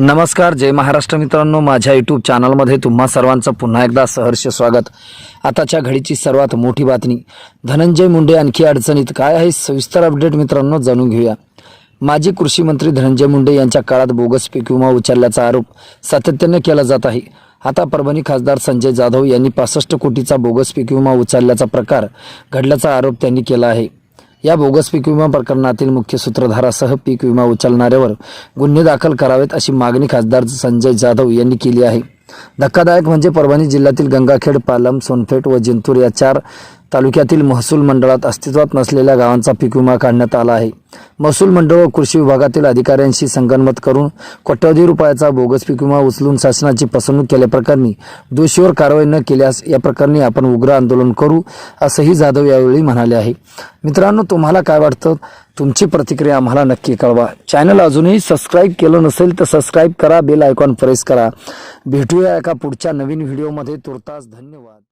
नमस्कार जय महाराष्ट्र मित्रांनो. माझ्या यूट्यूब चॅनलमध्ये तुम्हा सर्वांचं पुन्हा एकदा सहर्ष स्वागत. आताच्या घडीची सर्वात मोठी बातमी. धनंजय मुंडे आणखी अडचणीत काय आहे सविस्तर अपडेट मित्रांनो जाणून घेऊया. माजी कृषी मंत्री धनंजय मुंडे यांच्या काळात बोगस पीक विमा उचलल्याचा आरोप सातत्याने केला जात आहे. आता परभणी खासदार संजय जाधव यांनी पासष्ट कोटीचा बोगस पीक विमा उचलल्याचा प्रकार घडल्याचा आरोप त्यांनी केला आहे. या बोगस पीक विमा प्रकरणातील मुख्य सूत्रधारासह पीक विमा उचलणाऱ्यावर गुन्हे दाखल करावेत अशी मागणी खासदार संजय जाधव यांनी केली आहे. धक्कादायक म्हणजे परभणी जिल्ह्यातील गंगाखेड पालम सोनपेठ व जिंतूर या चार तालुक्यातील महसूल मंडळात अस्तित्वात नसलेल्या गावांचा पीक विमा काढण्यात आला आहे. महसूल मंडळ व कृषी विभागातील अधिकाऱ्यांशी संगनमत करून कोट्यवधी रुपयाचा बोगस पीक विमा उचलून शासनाची फसवणूक केल्याप्रकरणी दोषीवर कारवाई न केल्यास या प्रकरणी आपण उग्र आंदोलन करू असंही जाधव यावेळी म्हणाले आहे. मित्रांनो तुम्हाला काय वाटतं? तुमची प्रतिक्रिया आम्हाला नक्की कळवा. चॅनल अजूनही सबस्क्राईब केलं नसेल तर सबस्क्राईब करा बेल आयकॉन प्रेस करा. भेटूया एका पुढच्या नवीन व्हिडिओमध्ये. तुर्तास धन्यवाद.